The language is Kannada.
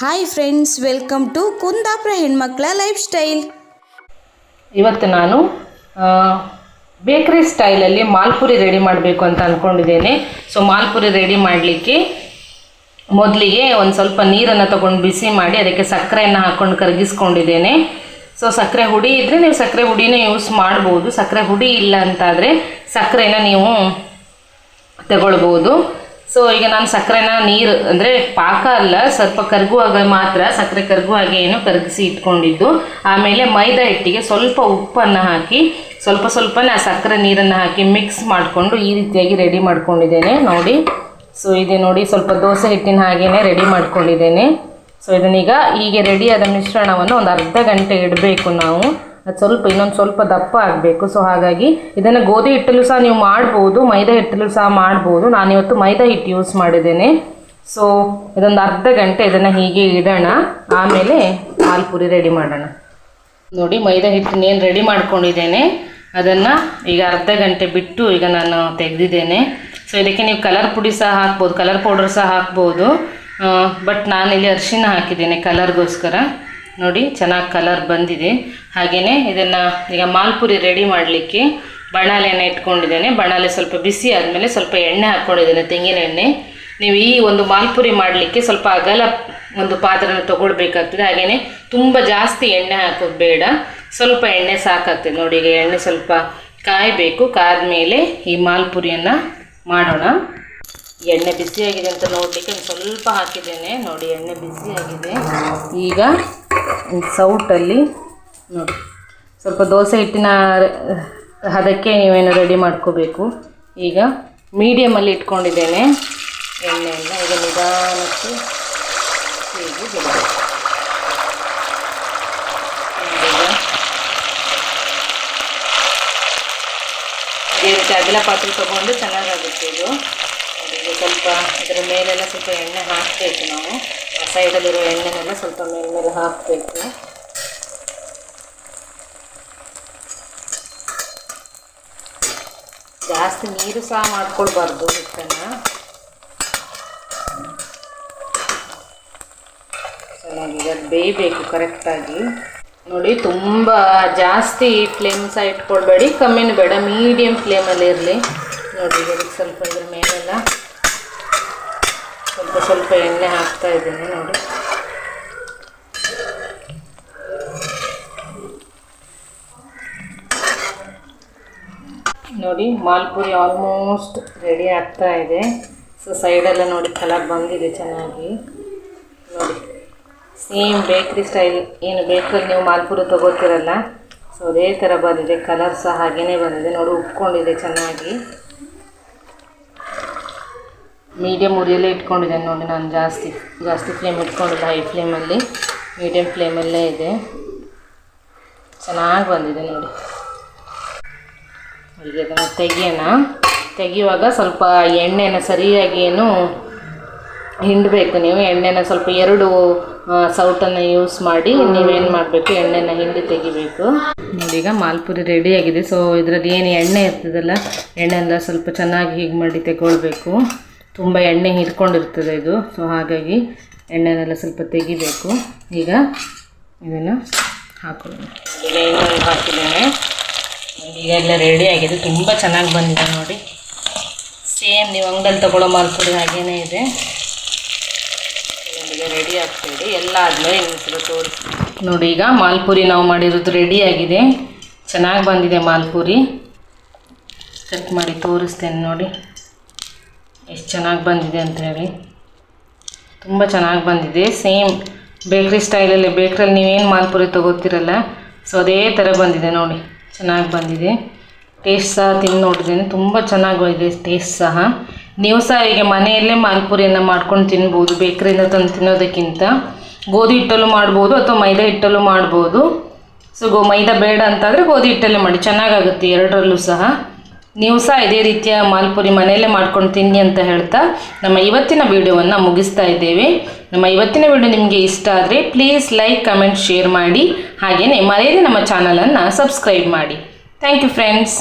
Hi friends welcome to Kundapura ಹೆಣ್ಮಕ್ಳ ಲೈಫ್ ಸ್ಟೈಲ್ ಇವತ್ತು ನಾನು ಬೇಕ್ರಿ ಸ್ಟೈಲಲ್ಲಿ ಮಾಲ್ಪುರಿ ರೆಡಿ ಮಾಡಬೇಕು ಅಂತ ಅಂದ್ಕೊಂಡಿದ್ದೇನೆ ಸೊ ಮಾಲ್ಪುರಿ ರೆಡಿ ಮಾಡಲಿಕ್ಕೆ ಮೊದಲಿಗೆ ಒಂದು ಸ್ವಲ್ಪ ನೀರನ್ನು ತಗೊಂಡು ಬಿಸಿ ಮಾಡಿ ಅದಕ್ಕೆ ಸಕ್ಕರೆಯನ್ನು ಹಾಕ್ಕೊಂಡು ಕರಗಿಸ್ಕೊಂಡಿದ್ದೇನೆ. ಸೊ ಸಕ್ಕರೆ ಹುಡಿ ಇದ್ದರೆ ನೀವು ಸಕ್ಕರೆ ಹುಡಿನೇ ಯೂಸ್ ಮಾಡ್ಬೋದು. ಸಕ್ಕರೆ ಹುಡಿ ಇಲ್ಲ ಅಂತಾದರೆ ಸಕ್ಕರೆನ ನೀವು ತಗೊಳ್ಬೋದು. ಸೊ ಈಗ ನಾನು ಸಕ್ಕರೆನ ನೀರು, ಅಂದರೆ ಪಾಕ ಅಲ್ಲ, ಸ್ವಲ್ಪ ಕರಗುವಾಗ ಮಾತ್ರ ಸಕ್ಕರೆ ಕರಗುವಾಗ ಏನು ಕರಗಿಸಿ ಇಟ್ಕೊಂಡಿದ್ದು. ಆಮೇಲೆ ಮೈದಾ ಹಿಟ್ಟಿಗೆ ಸ್ವಲ್ಪ ಉಪ್ಪನ್ನು ಹಾಕಿ, ಸ್ವಲ್ಪ ಸ್ವಲ್ಪನೇ ಆ ಸಕ್ಕರೆ ನೀರನ್ನು ಹಾಕಿ ಮಿಕ್ಸ್ ಮಾಡಿಕೊಂಡು ಈ ರೀತಿಯಾಗಿ ರೆಡಿ ಮಾಡ್ಕೊಂಡಿದ್ದೇನೆ, ನೋಡಿ. ಸೊ ಇದೆ ನೋಡಿ, ಸ್ವಲ್ಪ ದೋಸೆ ಹಿಟ್ಟಿನ ಹಾಗೆಯೇ ರೆಡಿ ಮಾಡ್ಕೊಂಡಿದ್ದೇನೆ. ಸೊ ಇದನ್ನೀಗ ಹೀಗೆ ರೆಡಿಯಾದ ಮಿಶ್ರಣವನ್ನು ಒಂದು ಅರ್ಧ ಗಂಟೆ ಇಡಬೇಕು ನಾವು. ಅದು ಸ್ವಲ್ಪ ಇನ್ನೊಂದು ಸ್ವಲ್ಪ ದಪ್ಪ ಆಗಬೇಕು. ಸೊ ಹಾಗಾಗಿ ಇದನ್ನು ಗೋಧಿ ಹಿಟ್ಟಲ್ಲೂ ಸಹ ನೀವು ಮಾಡ್ಬೋದು, ಮೈದಾ ಹಿಟ್ಟಲ್ಲೂ ಸಹ ಮಾಡ್ಬೋದು. ನಾನಿವತ್ತು ಮೈದಾ ಹಿಟ್ಟು ಯೂಸ್ ಮಾಡಿದ್ದೇನೆ. ಸೊ ಇದೊಂದು ಅರ್ಧ ಗಂಟೆ ಇದನ್ನು ಹೀಗೆ ಇಡೋಣ. ಆಮೇಲೆ ಹಾಲ್ಪುರಿ ರೆಡಿ ಮಾಡೋಣ. ನೋಡಿ, ಮೈದಾ ಹಿಟ್ಟನ್ನೇನು ರೆಡಿ ಮಾಡ್ಕೊಂಡಿದ್ದೇನೆ. ಅದನ್ನು ಈಗ ಅರ್ಧ ಗಂಟೆ ಬಿಟ್ಟು ಈಗ ನಾನು ತೆಗೆದಿದ್ದೇನೆ. ಸೊ ಇದಕ್ಕೆ ನೀವು ಕಲರ್ ಪುಡಿ ಸಹ ಹಾಕ್ಬೋದು ಕಲರ್ ಪೌಡರ್ ಸಹ ಹಾಕ್ಬೋದು. ಬಟ್ ನಾನಿಲ್ಲಿ ಅರಿಶಿನ ಹಾಕಿದ್ದೇನೆ ಕಲರ್ಗೋಸ್ಕರ ನೋಡಿ, ಚೆನ್ನಾಗಿ ಕಲರ್ ಬಂದಿದೆ. ಹಾಗೆಯೇ ಇದನ್ನು ಈಗ ಮಾಲ್ಪುರಿ ರೆಡಿ ಮಾಡಲಿಕ್ಕೆ ಬಣಾಲೆಯನ್ನು ಇಟ್ಕೊಂಡಿದ್ದೇನೆ. ಬಣಾಲೆ ಸ್ವಲ್ಪ ಬಿಸಿ ಆದಮೇಲೆ ಸ್ವಲ್ಪ ಎಣ್ಣೆ ಹಾಕ್ಕೊಂಡಿದ್ದೇನೆ ತೆಂಗಿನ ಎಣ್ಣೆ. ನೀವು ಈ ಒಂದು ಮಾಲ್ಪುರಿ ಮಾಡಲಿಕ್ಕೆ ಸ್ವಲ್ಪ ಅಗಲ ಒಂದು ಪಾತ್ರನ ತೊಗೊಳ್ಬೇಕಾಗ್ತದೆ. ಹಾಗೆಯೇ ತುಂಬ ಜಾಸ್ತಿ ಎಣ್ಣೆ ಹಾಕೋದು ಬೇಡ. ಸ್ವಲ್ಪ ಎಣ್ಣೆ ಸಾಕಾಗ್ತದೆ. ನೋಡಿ, ಈಗ ಎಣ್ಣೆ ಸ್ವಲ್ಪ ಕಾಯಬೇಕು. ಕಾದ ಮೇಲೆ ಈ ಮಾಲ್ಪುರಿಯನ್ನು ಮಾಡೋಣ. ಎಣ್ಣೆ ಬಿಸಿಯಾಗಿದೆ ಅಂತ ನೋಡಲಿಕ್ಕೆ ಸ್ವಲ್ಪ ಹಾಕಿದ್ದೇನೆ. ನೋಡಿ, ಎಣ್ಣೆ ಬಿಸಿಯಾಗಿದೆ ಈಗ ಸೌಟಲ್ಲಿ ನೋಡಿ, ಸ್ವಲ್ಪ ದೋಸೆ ಹಿಟ್ಟಿನ ಹದಕ್ಕೆ ನೀವೇನು ರೆಡಿ ಮಾಡ್ಕೋಬೇಕು. ಈಗ ಮೀಡಿಯಮಲ್ಲಿ ಇಟ್ಕೊಂಡಿದ್ದೇನೆ ಎಣ್ಣೆಯನ್ನು. ಈಗ ನಿಧಾನಕ್ಕೆ ಹೀಗೆ ಬಿಡಬೇಕು ಇದೇ ರೀತಿ ಅಗಲ ಪಾತ್ರೆ ತೊಗೊಂಡು ಚೆನ್ನಾಗಾಗುತ್ತೆ ಇದು. ಇದು ಸ್ವಲ್ಪ ಇದರ ಮೇಲೆಲ್ಲ ಸ್ವಲ್ಪ ಎಣ್ಣೆ ಹಾಕಬೇಕು ನಾವು. ಸೈಡಲ್ಲಿರೋ ಎಣ್ಣೆನೆಲ್ಲ ಸ್ವಲ್ಪ ಮೇಲ್ಮೇಲೆ ಮೇಲೆ ಹಾಕಬೇಕು. ಜಾಸ್ತಿ ನೀರು ಸಹ ಮಾಡ್ಕೊಳ್ಬಾರ್ದು ಹಿಟ್ಟನ್ನು. ಚೆನ್ನಾಗಿ ಅದು ಬೇಯಬೇಕು ಕರೆಕ್ಟಾಗಿ. ನೋಡಿ, ತುಂಬ ಜಾಸ್ತಿ ಫ್ಲೇಮ್ ಸಹ ಇಟ್ಕೊಳ್ಬೇಡಿ. ಕಮ್ಮಿನೂ ಬೇಡ ಮೀಡಿಯಮ್ ಫ್ಲೇಮಲ್ಲಿ ಇರಲಿ. ನೋಡಿ, ಇದಕ್ಕೆ ಸ್ವಲ್ಪ ಇದ್ರ ಮೇಲೆಲ್ಲ ಸ್ವಲ್ಪ ಸ್ವಲ್ಪ ಎಣ್ಣೆ ಹಾಕ್ತಾ ಇದ್ದೀನಿ, ನೋಡಿ. ನೋಡಿ ಮಾಲ್ಪುರಿ ಆಲ್ಮೋಸ್ಟ್ ರೆಡಿ ಆಗ್ತಾ ಇದೆ. ಸೊ ಸೈಡೆಲ್ಲ ನೋಡಿ ಕಲರ್ ಬಂದಿದೆ ಚೆನ್ನಾಗಿ. ನೋಡಿ ಸೇಮ್ ಬೇಕ್ರಿ ಸ್ಟೈಲ್ ಏನು ಬೇಕಲ್ಲಿ ನೀವು ಮಾಲ್ಪುರಿ ತಗೋತಿರಲ್ಲ ಸೊ ಅದೇ ಥರ ಬಂದಿದೆ ಕಲರ್ ಸಹ ಹಾಗೇನೆ ಬಂದಿದೆ. ನೋಡಿ, ಉಪ್ಕೊಂಡಿದೆ ಚೆನ್ನಾಗಿ. ಮೀಡಿಯಮ್ ಉರಿಯಲ್ಲೇ ಇಟ್ಕೊಂಡಿದ್ದೇನೆ ನೋಡಿ ನಾನು ಜಾಸ್ತಿ. ಜಾಸ್ತಿ ಫ್ಲೇಮ್ ಇಟ್ಕೊಂಡಿಲ್ಲ ಹೈ ಫ್ಲೇಮಲ್ಲಿ ಮೀಡಿಯಮ್ ಫ್ಲೇಮಲ್ಲೇ ಇದೆ. ಚೆನ್ನಾಗಿ ಬಂದಿದೆ ನೋಡಿ. ಈಗ ಅದನ್ನು ತೆಗಿಯೋಣ. ತೆಗಿಯುವಾಗ ಸ್ವಲ್ಪ ಎಣ್ಣೆನ ಸರಿಯಾಗಿ ಏನು ಹಿಂಡಬೇಕು ನೀವು. ಎಣ್ಣೆನ ಸ್ವಲ್ಪ ಎರಡು ಸೌಟನ್ನು ಯೂಸ್ ಮಾಡಿ ನೀವೇನು ಮಾಡಬೇಕು, ಎಣ್ಣೆನ ಹಿಂಡಿ ತೆಗಿಬೇಕು. ನೋಡೀಗ ಮಾಲ್ಪುರಿ ರೆಡಿಯಾಗಿದೆ ಸೊ ಇದರಲ್ಲಿ ಏನು ಎಣ್ಣೆ ಇರ್ತದಲ್ಲ ಎಣ್ಣೆಲ್ಲ ಸ್ವಲ್ಪ ಚೆನ್ನಾಗಿ ಹೀಗೆ ಮಾಡಿ ತೆಗೊಳ್ಬೇಕು. ತುಂಬ ಎಣ್ಣೆ ಹಿಡ್ಕೊಂಡಿರ್ತದೆ ಇದು. ಸೊ ಹಾಗಾಗಿ ಎಣ್ಣೆನೆಲ್ಲ ಸ್ವಲ್ಪ ತೆಗಿಬೇಕು. ಈಗ ಇದನ್ನು ಹಾಕೊಳ್ಳೋಣ. ಈಗ ಹಾಕಿದ್ದೇನೆ. ಈಗ ಎಲ್ಲ ರೆಡಿ ಆಗಿದೆ. ತುಂಬ ಚೆನ್ನಾಗಿ ಬಂದಿದೆ ನೋಡಿ. ಸೇಮ್ ನೀವು ಅಂಗಡಲ್ಲಿ ತಗೊಳ್ಳೋ ಮಾಲ್ಪುಡಿ ಹಾಗೇನೇ ಇದೆ. ರೆಡಿ ಆಗ್ತಾಯಿದೆ ಎಲ್ಲ ಆದಮೇಲೆ ಇನ್ನೊಂದ್ಸಲ ತೋರಿಸಿ ನೋಡಿ, ಈಗ ಮಾಲ್ಪುರಿ ನಾವು ಮಾಡಿರೋದು ರೆಡಿ ಆಗಿದೆ. ಚೆನ್ನಾಗಿ ಬಂದಿದೆ ಮಾಲ್ಪುರಿ. ಕಟ್ ಮಾಡಿ ತೋರಿಸ್ತೇನೆ ನೋಡಿ. ಎಷ್ಟು ಚೆನ್ನಾಗಿ ಬಂದಿದೆ ಅಂತ ಹೇಳಿ. ತುಂಬ ಚೆನ್ನಾಗಿ ಬಂದಿದೆ. ಸೇಮ್ ಬೇಕ್ರಿ ಸ್ಟೈಲಲ್ಲಿ ಬೇಕ್ರಲ್ಲಿ ನೀವೇನು ಮಾಲ್ಪುರಿ ತೊಗೋತಿರಲ್ಲ ಸೊ ಅದೇ ಥರ ಬಂದಿದೆ ನೋಡಿ. ಚೆನ್ನಾಗಿ ಬಂದಿದೆ. ಟೇಸ್ಟ್ ಸಹ ತಿಂದು ನೋಡಿದ್ದೇನೆ ತುಂಬ ಚೆನ್ನಾಗಿ ಬಂದಿದೆ ಟೇಸ್ಟ್ ಸಹ. ನೀವು ಸಹ ಈಗ ಮನೆಯಲ್ಲೇ ಮಾಲ್ಪುರಿಯನ್ನು ಮಾಡ್ಕೊಂಡು ತಿನ್ಬೋದು ಬೇಕ್ರಿಯಿಂದ ತಂದು ತಿನ್ನೋದಕ್ಕಿಂತ. ಗೋಧಿ ಹಿಟ್ಟಲ್ಲೂ ಮಾಡ್ಬೋದು ಅಥವಾ ಮೈದಾ ಹಿಟ್ಟಲ್ಲೂ ಮಾಡ್ಬೋದು. ಸೊ ಗೋ ಮೈದಾ ಬೇಡ ಅಂತಾದರೆ ಗೋಧಿ ಹಿಟ್ಟಲ್ಲೇ ಮಾಡಿ ಚೆನ್ನಾಗಾಗುತ್ತೆ ಎರಡರಲ್ಲೂ ಸಹ. ನೀವು ಸಹ ಇದೇ ರೀತಿಯ ಮಾಲ್ಪುರಿ ಮನೆಯಲ್ಲೇ ಮಾಡ್ಕೊಂಡು ತಿನ್ನಿ ಅಂತ ಹೇಳ್ತಾ ನಮ್ಮ ಇವತ್ತಿನ ವಿಡಿಯೋವನ್ನು ಮುಗಿಸ್ತಾ ಇದ್ದೇವೆ. ನಮ್ಮ ಇವತ್ತಿನ ವಿಡಿಯೋ ನಿಮಗೆ ಇಷ್ಟ ಆದರೆ ಪ್ಲೀಸ್ ಲೈಕ್ ಕಮೆಂಟ್ ಶೇರ್ ಮಾಡಿ. ಹಾಗೆಯೇ ಮರೆಯದೆ ನಮ್ಮ ಚಾನಲನ್ನು ಸಬ್ಸ್ಕ್ರೈಬ್ ಮಾಡಿ. Thank you friends